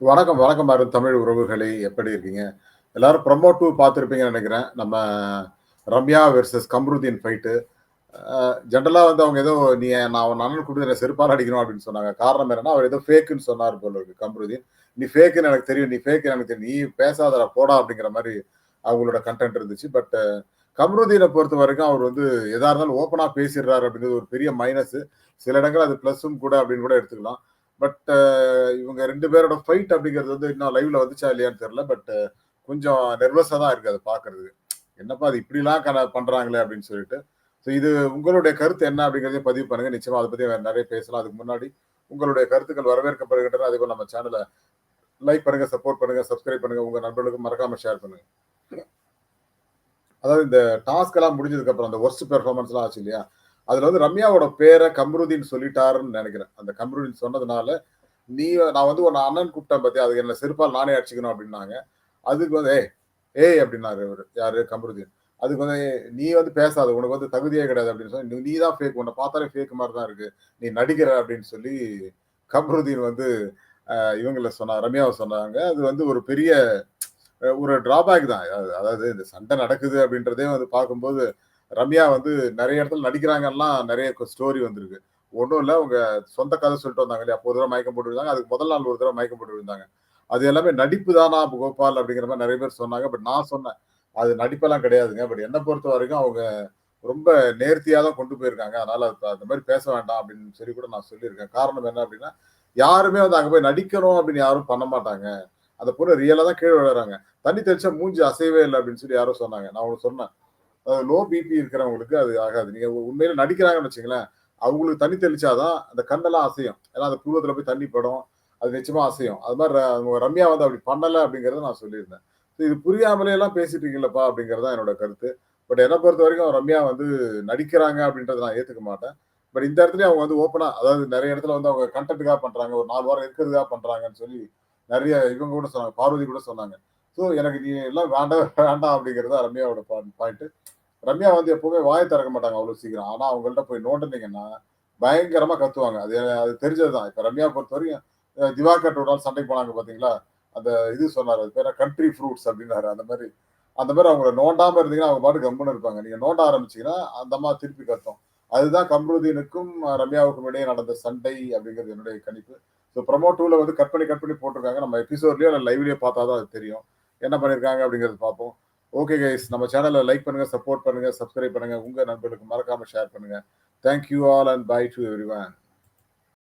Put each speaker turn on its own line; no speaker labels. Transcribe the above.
வணக்கம், வணக்கம் அருண் தமிழ் உறவுகளே! எப்படி இருக்கீங்க? எல்லாரும் ப்ரமோ டூ பார்த்துருப்பீங்கன்னு நினைக்கிறேன் நம்ம ரம்யா வெர்சஸ் கம்ருதீன் ஃபைட்டு. ஜென்ரலாக வந்து அவங்க ஏதோ "நீ நான் அவன் அண்ணன் கூப்பிட்டு என்ன செருப்பால அடிக்கணும்" அப்படின்னு சொன்னாங்க. காரணம் என்னன்னா, அவர் ஏதோ ஃபேக்குன்னு சொன்னார் போல இருக்கு கம்ருதீன். "நீ ஃபேக்குன்னு எனக்கு தெரியும். நீ ஃபேக்குன்னு எனக்கு தெரியும். நீ பேசாதடா போடா" அப்படிங்கிற மாதிரி அவங்களோட கன்டென்ட் இருந்துச்சு. பட் பொறுத்த வரைக்கும் அவர் வந்து எதா இருந்தாலும் ஓப்பனாக பேசிடுறாரு அப்படிங்கிறது ஒரு பெரிய மைனஸு. சில இடங்கள்ல அது ப்ளஸ்ஸும் கூட அப்படின்னு கூட எடுத்துக்கலாம். பட் uh, இவங்க ரெண்டு பேரோட ஃபைட் அப்படிங்கிறது வந்து இன்னும் லைவ்ல வந்துச்சா இல்லையான்னு தெரியல. பட் uh, கொஞ்சம் நெர்வஸா தான் இருக்கு அதை பார்க்கறதுக்கு. என்னப்பா அது இப்படிலாம் கன பண்றாங்களே அப்படின்னு சொல்லிட்டு. ஸோ இது உங்களுடைய கருத்து என்ன அப்படிங்கிறதையும் பதிவு பண்ணுங்க. நிச்சயமா அதை பத்தி நிறைய பேசலாம். அதுக்கு முன்னாடி உங்களுடைய கருத்துக்கள் வரவேற்கப்படுகின்றன. அதேபோல நம்ம சேனலை லைக் பண்ணுங்க, சப்போர்ட் பண்ணுங்க, சப்ஸ்கிரைப் பண்ணுங்க. உங்க நண்பர்களுக்கு மறக்காம ஷேர் பண்ணுங்க. அதாவது இந்த டாஸ்க் எல்லாம் முடிஞ்சதுக்கு அப்புறம் அந்த ஒர்ஸ்ட் பெர்ஃபார்மன்ஸ் எல்லாம் ஆச்சு இல்லையா? அதுல வந்து ரம்யாவோட பேரை கம்ருதீன் சொல்லிட்டாருன்னு நினைக்கிறேன் அந்த கம்ருதீன் சொன்னதுனால, "நீ நான் வந்து உன் அண்ணன் கூப்பிட்டேன் பத்தி அது என்ன செருப்பால் நானே அடிச்சுக்கணும்" அப்படின்னாங்க. அதுக்கு வந்து "ஏய் ஏய்" அப்படின்னாரு இவரு. யாரு? கம்ருதீன். அதுக்கு வந்து "நீ வந்து பேசாத. உனக்கு வந்து தகுதியே கிடையாது" அப்படின்னு சொல்லி, "நீ தான் ஃபேக். உன்னை பார்த்தாலே ஃபேக் மாதிரி தான் இருக்கு. நீ நடிக்கிற" அப்படின்னு சொல்லி கம்ருதீன் வந்து இவங்கள சொன்னா ரம்யாவை சொன்னாங்க. அது வந்து ஒரு பெரிய ஒரு டிராபேக் தான். அதாவது இந்த சண்டை நடக்குது அப்படின்றதே வந்து பார்க்கும்போது, ரம்யா வந்து நிறைய இடத்துல நடிக்கிறாங்கலாம் நிறைய ஸ்டோரி வந்திருக்கு. ஒன்றும் இல்லை அவங்க சொந்த கதை சொல்லிட்டு வந்தாங்க இல்லையா? ஒரு தடவை மயக்கம் போட்டு விழுந்தாங்க. அதுக்கு முதல் நாள் ஒரு தடவை மயக்கம் போட்டு விழுந்தாங்க. அது எல்லாமே நடிப்பு தானா கோபால் அப்படிங்கிற மாதிரி நிறைய பேர் சொன்னாங்க. பட் நான் சொன்னேன். அது நடிப்பெல்லாம் கிடையாதுங்க. பட் என்னை பொறுத்த வரைக்கும் அவங்க ரொம்ப நேர்த்தியாக தான் கொண்டு போயிருக்காங்க. அதனால அந்த மாதிரி பேச வேண்டாம் அப்படின்னு சொல்லி கூட நான் சொல்லியிருக்கேன். காரணம் என்ன அப்படின்னா, யாருமே வந்து அங்கே போய் நடிக்கணும் அப்படின்னு யாரும் பண்ண மாட்டாங்க. அந்த பொண்ணு ரியலாக தான் கீழே விழுறாங்க. தண்ணி தெளிச்சா மூஞ்சி அசையவே இல்லை அப்படின்னு சொல்லி யாரோ சொன்னாங்க. நான் ஒண்ணு சொன்னேன். அதாவது லோ பிபி இருக்கிறவங்களுக்கு அது ஆகாது. நீங்க உண்மையில நடிக்கிறாங்கன்னு வச்சுங்களேன் அவங்களுக்கு தண்ணி தெளிச்சாதான் அந்த கண்ணெல்லாம் அசையும். ஏன்னா அந்த புருவத்துல போய் தண்ணி படும். அது நிச்சயமா அசையும். அது மாதிரி ர ரம்யா வந்து அப்படி பண்ணல அப்படிங்கிறத நான் சொல்லியிருந்தேன். ஸோ இது புரியாமலே எல்லாம் பேசிட்டு இருக்கீங்களப்பா அப்படிங்கிறது தான் என்னோட கருத்து. பட் என்னை பொறுத்த வரைக்கும் ரம்யா வந்து நடிக்கிறாங்க அப்படின்றத நான் ஏத்துக்க மாட்டேன். பட் இந்த இடத்துலயும் அவங்க வந்து ஓப்பனா அதாவது நிறைய இடத்துல வந்து அவங்க கண்டென்ட்டுக்காக பண்றாங்க. ஒரு நாலு வாரம் இருக்கிறதுக்காக பண்றாங்கன்னு சொல்லி நிறைய இவங்க கூட சொன்னாங்க. பார்வதி கூட சொன்னாங்க. ஸோ எனக்கு நீ எல்லாம் வேண்டாம் வேண்டாம் அப்படிங்கிறது தான் ரம்யாவோட பாயிண்ட். ரம்யா வந்து எப்பவுமே வாயை திறக்க மாட்டாங்க அவ்வளோ சீக்கிரம். ஆனா அவங்கள்ட்ட போய் நோண்டினீங்கன்னா பயங்கரமா கத்துவாங்க. அது அது தெரிஞ்சது தான். இப்ப ரம்யா பொறுத்த வரைக்கும் திவாகர் ஒரு நாள் சண்டைக்கு போனாங்க பார்த்தீங்களா? அந்த இது சொன்னார் அது பேர் கண்ட்ரி ஃப்ரூட்ஸ் அப்படின்னாரு. அந்த மாதிரி அந்த மாதிரி அவங்கள நோண்டாம இருந்தீங்கன்னா, அவங்க பாட்டு கம்முன்னு இருப்பாங்க. நீங்க நோண்ட ஆரம்பிச்சீங்கன்னா, அந்த அம்மா திருப்பி கத்தும். அதுதான் கம்ருதீனுக்கும், ரம்யாவுக்கும் இடையே நடந்த சண்டை அப்படிங்கிறது என்னுடைய கணிப்பு. ஸோ ப்ரமோ டூவில் வந்து கட் பண்ணி, கட் பண்ணி போட்டுருக்காங்க. நம்ம எபிசோட்லயோ இல்லை லைவ்லயோ பார்த்தா தான் அது தெரியும். என்ன பண்ணியிருக்காங்க அப்படிங்கிறத பார்ப்போம். ஓகே கைஸ் நம்ம சேனலை லைக் பண்ணுங்க, சப்போர்ட் பண்ணுங்க, சப்ஸ்கிரைப் பண்ணுங்க. உங்க நண்பர்களுக்கு மறக்காம ஷேர் பண்ணுங்க. Thank you all and bye to everyone